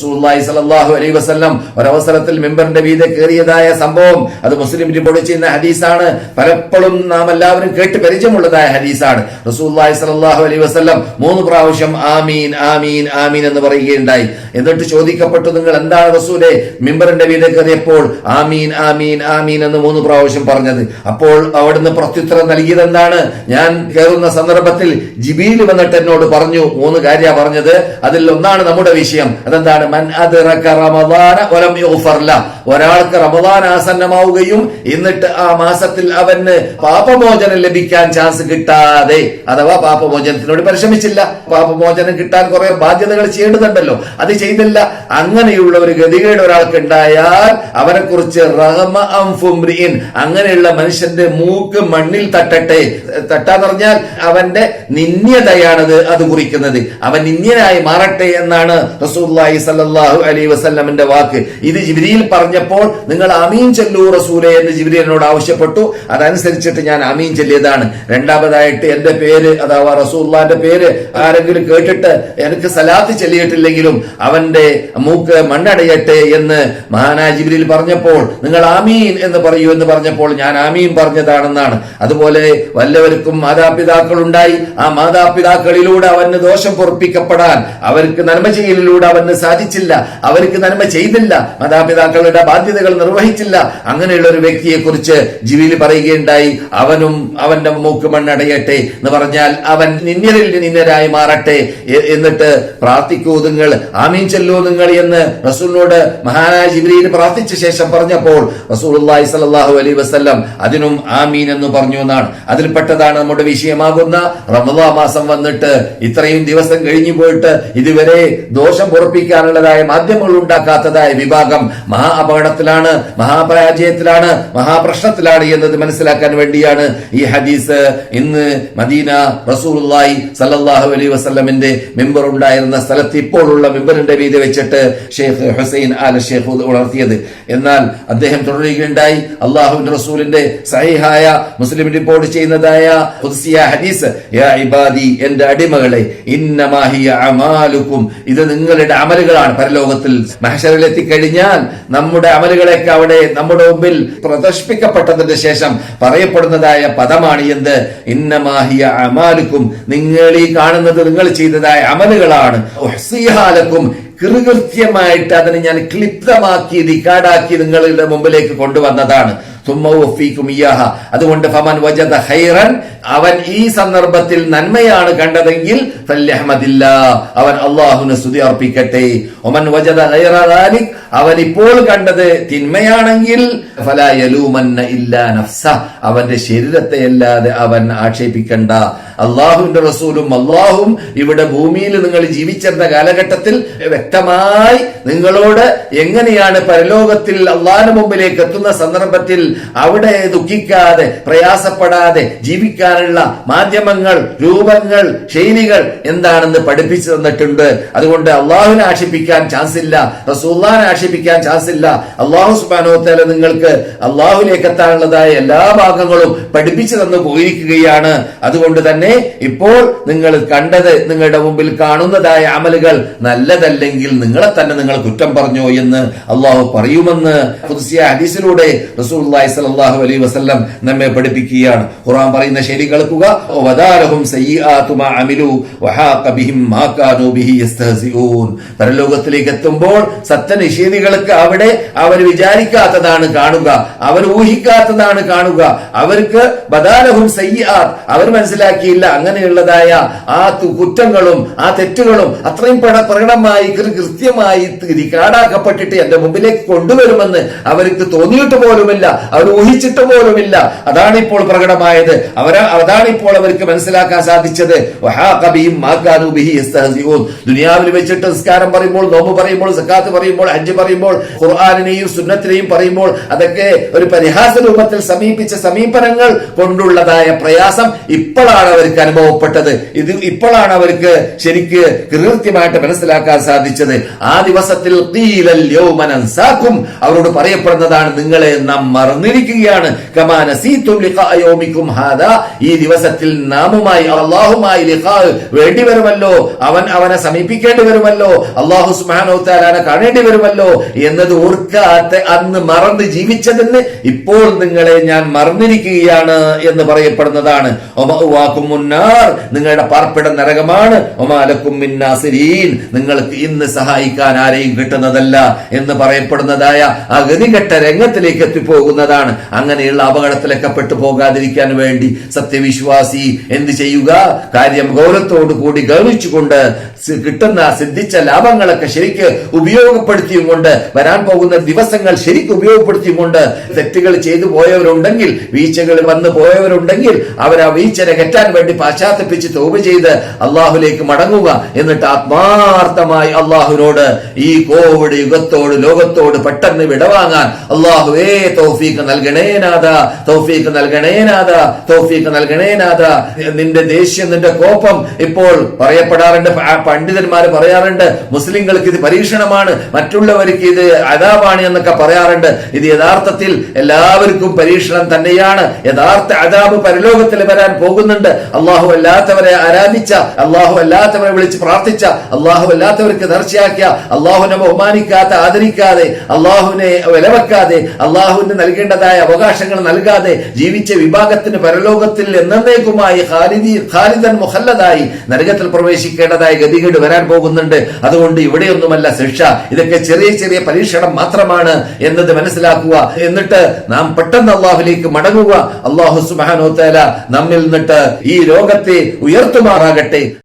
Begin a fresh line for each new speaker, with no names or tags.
സ്വല്ലല്ലാഹു അലൈഹി വസല്ലം ഒരവസരത്തിൽ മെമ്പറിന്റെ വീതെ കയറിയതായ സംഭവം അത് മുസ്ലിം റിപ്പോർട്ട് ചെയ്യുന്ന ഹദീസാണ്. പലപ്പോഴും നാം എല്ലാവരും കേട്ട് പരിചയമുള്ളതായ ഹദീസാണ്. റസൂലുള്ളാഹി സ്വല്ലല്ലാഹു അലൈഹി വസല്ലം മൂന്ന് പ്രാവശ്യം ആമീൻ ആമീൻ ആമീൻ എന്ന് പറയുകയുണ്ടായി. എന്നിട്ട് ചോദിക്കപ്പെട്ടു നിങ്ങൾ എന്താണ് റസൂലെ മെമ്പറിന്റെ വീതെ കയറിയപ്പോൾ ആമീൻ ആമീൻ ആമീൻ എന്ന് മൂന്ന് പ്രാവശ്യം പറഞ്ഞത്? അപ്പോൾ അവിടുന്ന് പ്രത്യുത്തരം നൽകിയത് എന്താണ് ഞാൻ കയറുന്ന സന്ദർഭത്തിൽ ജിബീൽ വന്നിട്ട് എന്നോട് പറഞ്ഞു മൂന്ന് കാര്യ പറഞ്ഞത്. അതിൽ ഒന്നാണ് നമ്മുടെ വിഷയം. അതെന്താണ്? മൻ അദ്റക റമദാന വലം യുഗ്ഫർ ല. ഒരാൾക്ക് റമദാൻ ആസന്നമാവുകയും എന്നിട്ട് ആ മാസത്തിൽ അവന് പാപമോചനം ലഭിക്കാൻ ചാൻസ് കിട്ടാതെ അഥവാ പാപമോചനത്തിനോട് പരിശ്രമിച്ചില്ല. പാപമോചനം കിട്ടാൻ കുറെ ബാധ്യതകൾ ചെയ്യേണ്ടതുണ്ടല്ലോ. അത് ചെയ്തില്ല. അങ്ങനെയുള്ള ഒരു ഗതികേട് ഒരാൾക്ക് ഉണ്ടായാൽ അവനെ കുറിച്ച് അങ്ങനെയുള്ള മനുഷ്യന്റെ മൂക്ക് മണ്ണിൽ തട്ടട്ടെ. തട്ടാന്ന് പറഞ്ഞാൽ അവന്റെ നിന്യതയാണത് അത് കുറിക്കുന്നത്. അവൻ നിന്യനായി മാറട്ടെ എന്നാണ് റസൂല്ലാഹി സല്ലാഹു അലൈ വസ്ല്ലമിന്റെ വാക്ക്. ഇത് ജിബ്രീൽ പറഞ്ഞപ്പോൾ നിങ്ങൾ അമീൻ ചൊല്ലൂ റസൂലെ എന്ന് എന്നോട് ആവശ്യപ്പെട്ടു. അതനുസരിച്ചിട്ട് ഞാൻ അമീൻ ചെല്ലിയതാണ്. രണ്ടാമതായിട്ട് എന്റെ പേര് അഥവാ റസൂല്ലാന്റെ പേര് ആരെങ്കിലും കേട്ടിട്ട് എനിക്ക് സലാത്ത് ചെല്ലിയിട്ടില്ലെങ്കിലും അവന്റെ മൂക്ക് മണ്ണടയട്ടെ എന്ന് മഹാനാ ജിബ്രീൽ പറഞ്ഞപ്പോൾ നിങ്ങൾ ആമീൻ എന്ന് പറയൂ എന്ന് പറഞ്ഞപ്പോൾ ഞാൻ ആമീൻ പറഞ്ഞതാണെന്നാണ്. അതുപോലെ വല്ലവർക്കും മാതാപിതാക്കൾ ഉണ്ടായി മാതാപിതാക്കളിലൂടെ അവന് ദോഷം പൊറപ്പിക്കപ്പെടാൻ അവർക്ക് നന്മ ചെയ്യലിലൂടെ അവന് സാധിച്ചില്ല അവർക്ക് നന്മ ചെയ്തില്ല മാതാപിതാക്കളുടെ ബാധ്യതകൾ നിർവഹിച്ചില്ല. അങ്ങനെയുള്ള ഒരു വ്യക്തിയെ കുറിച്ച് ജീവിയിൽ പറയുകയുണ്ടായി അവനും അവന്റെ മൂക്ക് മണ്ണടയട്ടെ എന്ന് പറഞ്ഞാൽ അവൻ നിന്യരിൽ നിന്നരായി മാറട്ടെ എന്നിട്ട് പ്രാർത്ഥിക്കൂ നിങ്ങൾ ആമീൻ ചെല്ലൂ നിങ്ങൾ എന്ന് റസൂലിനോട് മഹാനായ ജിബ്രീൽ പ്രാർത്ഥിച്ച ശേഷം പറഞ്ഞപ്പോൾ റസൂലുള്ളാഹി സ്വല്ലല്ലാഹു അലൈഹി വസല്ലം അതിനും ആമീൻ എന്ന് പറഞ്ഞു എന്നാണ്. അതിൽപ്പെട്ടതാണ് നമ്മുടെ വിഷയമാകുന്ന റമദാ മാസം വന്നിട്ട് ഇത്രയും ദിവസം കഴിഞ്ഞു പോയിട്ട് ഇതുവരെ ദോഷം പുറപ്പിക്കാനുള്ളതായ മാധ്യമങ്ങൾ ഉണ്ടാക്കാത്തതായ വിഭാഗം മഹാ അപകടത്തിലാണ് മഹാപരാജയത്തിലാണ് മഹാപ്രശ്നത്തിലാണ് എന്നത് മനസ്സിലാക്കാൻ വേണ്ടിയാണ് ഈ ഹദീസ്. ഇന്ന് മദീന റസൂലുള്ളാഹി സല്ലാഹു അലൈ വസ്ലമിന്റെ മെമ്പർ ഉണ്ടായിരുന്ന സ്ഥലത്ത് ഇപ്പോഴുള്ള മെമ്പറിന്റെ വീതി വെച്ചിട്ട് ഷെയ്ഖ് ഹുസൈൻ ആൽ ഷെയ്ഖ് ഉണർത്തിയത്. എന്നാൽ അദ്ദേഹം തുടരുകയുണ്ടായി. അള്ളാഹുവിന്റെ റസൂലിന്റെ സഹിഹായ മുസ്ലിം റിപ്പോർട്ട് ചെയ്യുന്നതായ ഹദീസ് യാ ഇബാദി എന്റെ അടിമകളെ ഇന്നമാഹിയ അമാലുക്കും. ഇത് നിങ്ങളുടെ അമലുകളാണ്. പരലോകത്തിൽ മഹശറിൽ എത്തിക്കഴിഞ്ഞാൽ നമ്മുടെ അമലുകളൊക്കെ അവിടെ നമ്മുടെ മുമ്പിൽ പ്രദർശിപ്പിക്കപ്പെട്ടതിന് ശേഷം പറയപ്പെടുന്നതായ പദമാണ് എന്ത്? ഇന്നമാഹിയ അമാലുക്കും. നിങ്ങൾ ഈ കാണുന്നത് നിങ്ങൾ ചെയ്തതായ അമലുകളാണ്. കൃകൃത്യമായിട്ട് അതിനെ ഞാൻ ക്ലിപ്തമാക്കി റിക്കാർഡാക്കി നിങ്ങളുടെ മുമ്പിലേക്ക് കൊണ്ടുവന്നതാണ്. അതുകൊണ്ട് ഫമൻ വജദ ഹൈറൻ അവൻ ഈ സന്ദർഭത്തിൽ നന്മയാണ് കണ്ടതെങ്കിൽ അവൻ അള്ളാഹുന് സ്തുതി അർപ്പിക്കട്ടെ. ഒമൻ വജദ അവൻ ഇപ്പോൾ കണ്ടത് തിന്മയാണെങ്കിൽ അവന്റെ ശരീരത്തെ അല്ലാതെ അവൻ ആക്ഷേപിക്കണ്ട. അള്ളാഹുവിന്റെ റസൂലും അള്ളാഹും ഇവിടെ ഭൂമിയിൽ നിങ്ങൾ ജീവിച്ചിരുന്ന കാലഘട്ടത്തിൽ വ്യക്തമായി നിങ്ങളോട് എങ്ങനെയാണ് പരലോകത്തിൽ അള്ളാഹിന് മുമ്പിലേക്ക് എത്തുന്ന സന്ദർഭത്തിൽ അവിടെ ദുഃഖിക്കാതെ പ്രയാസപ്പെടാതെ ജീവിക്കാനുള്ള മാധ്യമങ്ങൾ രൂപങ്ങൾ ശൈലികൾ എന്താണെന്ന് പഠിപ്പിച്ചു തന്നിട്ടുണ്ട്. അതുകൊണ്ട് അള്ളാഹുവിനെ ആക്ഷേപിക്കാൻ ചാൻസ് ഇല്ല റസൂല്ലാനെ ആക്ഷേപിക്കാൻ ചാൻസ് ഇല്ല അള്ളാഹു സുബാനോത്തല നിങ്ങൾക്ക് അള്ളാഹുലേക്ക് എത്താനുള്ളതായ എല്ലാ ഭാഗങ്ങളും പഠിപ്പിച്ചു തന്നു പോയിരിക്കുകയാണ്. അതുകൊണ്ട് തന്നെ ഇപ്പോൾ നിങ്ങൾ കണ്ടത് നിങ്ങളുടെ മുമ്പിൽ കാണുന്നതായ അമലുകൾ നല്ലതല്ലെങ്കിൽ നിങ്ങളെ തന്നെ നിങ്ങൾ കുറ്റം പറഞ്ഞോ എന്ന് അള്ളാഹു പറയുമെന്ന്. ഹദീസിലൂടെ ഹദീസിലൂടെ റസൂലുള്ളാഹി സ്വല്ലല്ലാഹു അലൈഹി വസല്ലം നമ്മെ പഠിപ്പിക്കുകയാണ്. ഖുർആൻ പറയുന്ന ശരി കേൾക്കുക. വദാലഹും ബിഹിം പരലോകത്തിലേക്ക് എത്തുമ്പോൾ സത്യനിഷേധികൾക്ക് അവിടെ അവർ വിചാരിക്കാത്തതാണ് കാണുക. അവർ ഊഹിക്കാത്തതാണ് കാണുക. അവർക്ക് ബദാലഹും സയ്യാത്ത് അവർ മനസ്സിലാക്കിയില്ല. അങ്ങനെയുള്ളതായ ആ കുറ്റങ്ങളും ആ തെറ്റുകളും അത്രയും പ്രക- പ്രകടമായി കൃത്യമായി കാടാക്കപ്പെട്ടിട്ട് എന്റെ മുമ്പിലേക്ക് കൊണ്ടുവരുമെന്ന് അവർക്ക് തോന്നിയിട്ട് പോലുമില്ല. അവർ ഊഹിച്ചിട്ട് പോലുമില്ല. അതാണ് ഇപ്പോൾ പ്രകടമായത്. അവര അതാണ് ഇപ്പോൾ അവർക്ക് മനസ്സിലാക്കാൻ സാധിച്ചത്. ദുനിയാവിൽ വെച്ചിട്ട് നിസ്കാരം പറയുമ്പോൾ നോമ്പ് പറയുമ്പോൾ സക്കാത്ത് പറയുമ്പോൾ ഹജ്ജ് പറയുമ്പോൾ ഖുർആാനിനെയും സുന്നത്തിനെയും പറയുമ്പോൾ അതൊക്കെ ഒരു പരിഹാസ രൂപത്തിൽ സമീപിച്ച സമീപനങ്ങൾ കൊണ്ടുള്ളതായ പ്രയാസം ഇപ്പോഴാണ് അവർക്ക് അനുഭവപ്പെട്ടത്. ഇത് ഇപ്പോഴാണ് അവർക്ക് ശരിക്ക് കൃത്യമായിട്ട് മനസ്സിലാക്കാൻ സാധിച്ചത്. ആ ദിവസത്തിൽ അവരോട് പറയപ്പെടുന്നതാണ് നിങ്ങളെ നാം മറന്നിരിക്കുകയാണ് ഹാദാ. ഈ ദിവസത്തിൽ നാമുമായി അള്ളാഹുമായി വേണ്ടി വരുമല്ലോ. അവൻ അവനെ സമീപിക്കേണ്ടി വരുമല്ലോ. അള്ളാഹു സുബ്ഹാനഹു തആലാനെ കാണേണ്ടി വരുമല്ലോ എന്നത് ഓർക്കാത്ത അന്ന് മറന്ന് ജീവിച്ചതിന് ഇപ്പോൾ നിങ്ങളെ ഞാൻ മറന്നിരിക്കുകയാണ് എന്ന് പറയപ്പെടുന്നതാണ്. നിങ്ങളുടെ പാർപ്പിടം നരകമാണ്. നിങ്ങൾക്ക് ഇന്ന് സഹായിക്കാൻ ആരെയും കിട്ടുന്നതല്ല എന്ന് പറയപ്പെടുന്നതായ ആ രംഗത്തിലേക്ക് എത്തിപ്പോകുന്നതാണ് അങ്ങനെയുള്ള അപകടത്തിലൊക്കെ പെട്ടു പോകാതിരിക്കാൻ വേണ്ടി സത്യവിശ്വാസി എന്ത് ചെയ്യുക? കാര്യം ഗൗരവത്തോടു കൂടി ഗൗനിച്ചുകൊണ്ട് കിട്ടുന്ന സിദ്ധിച്ച ലാഭങ്ങളൊക്കെ ശരിക്ക് ഉപയോഗപ്പെടുത്തിയും കൊണ്ട് വരാൻ പോകുന്ന ദിവസങ്ങൾ ശരിക്കും ഉപയോഗപ്പെടുത്തിയും കൊണ്ട് തെറ്റുകൾ ചെയ്തു പോയവരുണ്ടെങ്കിൽ വീഴ്ചകൾ വന്നു പോയവരുണ്ടെങ്കിൽ അവർ ആ വീഴ്ച കെറ്റാൻ വേണ്ടി പാശ്ചാത്തപ്പിച്ച് തോപ് ചെയ്ത് അള്ളാഹുലേക്ക് മടങ്ങുക എന്നിട്ട് ആത്മാർത്ഥമായി അള്ളാഹുവിനോട് ഈ കോവിഡ് യുഗത്തോട് ലോകത്തോട് പെട്ടെന്ന് വിടവാങ്ങാൻ അള്ളാഹുവേ തൗഫീക്ക് നൽകണേനാഥ തൗഫീഖ് നൽകണേനാഥ തൗഫീഖ് നൽകണേനാഥ നിന്റെ ദേഷ്യം നിന്റെ കോപം ഇപ്പോൾ പറയപ്പെടാറുണ്ട് പണ്ഡിതന്മാർ പറയാറുണ്ട് മുസ്ലിങ്ങൾക്ക് ഇത് പരീക്ഷണമാണ് മറ്റുള്ളവർക്ക് ഇത് അതാപാണ് എന്നൊക്കെ പറയാറുണ്ട്. ഇത് യഥാർത്ഥത്തിൽ എല്ലാവർക്കും പരീക്ഷണം തന്നെയാണ്. യഥാർത്ഥ അതാബ് പരലോകത്തിൽ വരാൻ പോകുന്നുണ്ട്. അള്ളാഹു അല്ലാത്തവരെ ആരാധിച്ച അള്ളാഹു അല്ലാത്തവരെ വിളിച്ച് പ്രാർത്ഥിച്ച അള്ളാഹു അല്ലാത്തവർക്ക് നേർച്ചയാക്കിയ അള്ളാഹുവിനെ ബഹുമാനിക്കാത്ത ആദരിക്കാതെ അള്ളാഹുവിനെ വിലവെക്കാതെ അള്ളാഹുവിന് നൽകേണ്ടതായ അവകാശങ്ങൾ നൽകാതെ ജീവിച്ച വിഭാഗത്തിന് പരലോകത്തിൽ എന്നേക്കുമായി ഖാലിദി ഖാലിദൻ മുഹല്ലതായി നരകത്തിൽ പ്രവേശിക്കേണ്ടതായ ഗതികേട് വരാൻ പോകുന്നുണ്ട്. അതുകൊണ്ട് ഇവിടെയൊന്നുമല്ല ശിക്ഷ. ഇതൊക്കെ ചെറിയ ചെറിയ പരീക്ഷണം മാത്രമാണ് എന്നത് മനസ്സിലാക്കുക. എന്നിട്ട് നാം പെട്ടെന്ന് അള്ളാഹുലേക്ക് മടങ്ങുക. അള്ളാഹു സുബാനോ തല നമ്മിൽ നിന്നിട്ട് ഈ ലോകത്തെ ഉയർത്തുമാറാകട്ടെ.